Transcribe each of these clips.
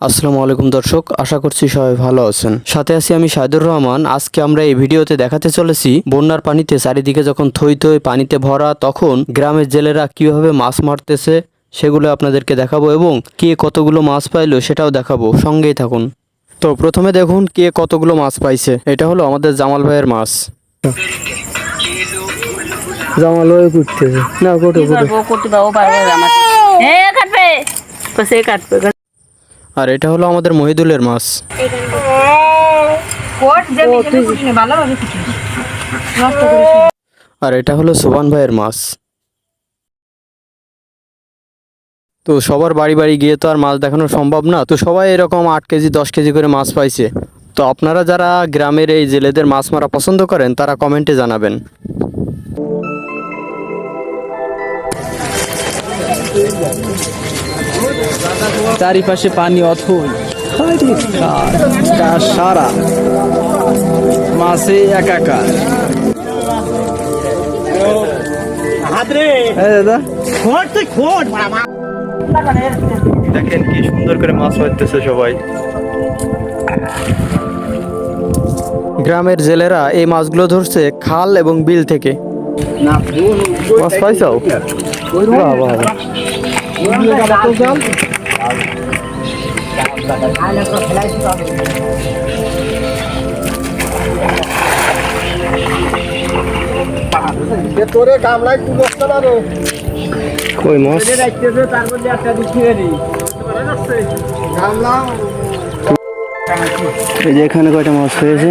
আসসালামু আলাইকুম দর্শক আশা করছি সবাই ভালো আছেন। সাথে আছি আমি সাইদুর রহমান। আজকে আমরা এই ভিডিওতে দেখাতে চলেছি বন্যার পানিতে চারিদিকে যখন থই থই পানিতে ভরা তখন গ্রামের জেলেরা কীভাবে মাছ মারতেছে সেগুলো আপনাদেরকে দেখাবো এবং কে কতগুলো মাছ পাইলো সেটাও দেখাবো। সঙ্গেই থাকুন। তো প্রথমে দেখুন কে কতগুলো মাছ পাইছে। এটা হলো আমাদের জামাল ভাইয়ের মাছ। জামাল ভাই করতেছে না কোটো পারব পারব আমার। এ কাটবে। তো সে কাটবে। আর এটা হলো আমাদের মহিদুলের মাছ। আর এটা হলো সোবান ভাইয়ের মাছ। তো সবার বাড়ি বাড়ি গিয়ে তো আর মাছ দেখানো সম্ভব না। তো সবাই এরকম আট কেজি, দশ কেজি করে মাছ পাইছে। তো আপনারা যারা গ্রামের এই জেলেদের মাছ মারা পছন্দ করেন, তারা কমেন্টে জানাবেন। চারিপাশে পানি অথই। সারা। মাছে একাকার। দেখেন কি সুন্দর করে মাছ মারতেছে সবাই। গ্রামের জেলেরা এই মাছগুলো ধরছে খাল এবং বিল থেকে। মাছ পাইছাও বাহ, বাহ, বাহ। তোরে কামলাই তুই বসতে পারো কই মাছ তার মধ্যে একটা দিচ্ছি কামলা এই যে এখানে কয়টা মাছ হয়েছে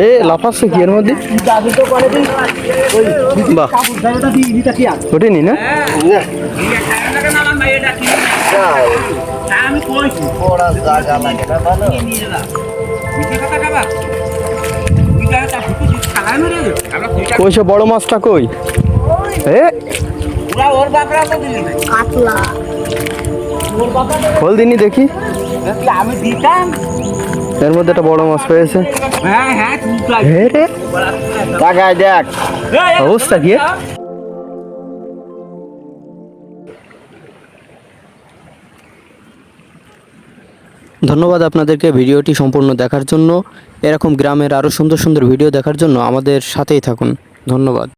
এ লাফাচ্ছে কি এর মধ্যে? বাহ। ওঠেনি না আমি কইছি। বড় জায়গা লাগে না ভালো। মিঠে কথা খাবা? মাছটা কই? এ পুরা ওর বাপরা তো দিলি না খোল দিনই দেখি। আমি দিতাম। এর মধ্যে একটা বড় মাছ পেয়েছে। হ্যাঁ হ্যাঁ তুই তো হে রে। তাকায় দেখ। অবস্থা কি? ধন্যবাদ আপনাদেরকে ভিডিওটি সম্পূর্ণ দেখার জন্য। এরকম গ্রামের আরও সুন্দর সুন্দর ভিডিও দেখার জন্য আমাদের সাথেই থাকুন। ধন্যবাদ।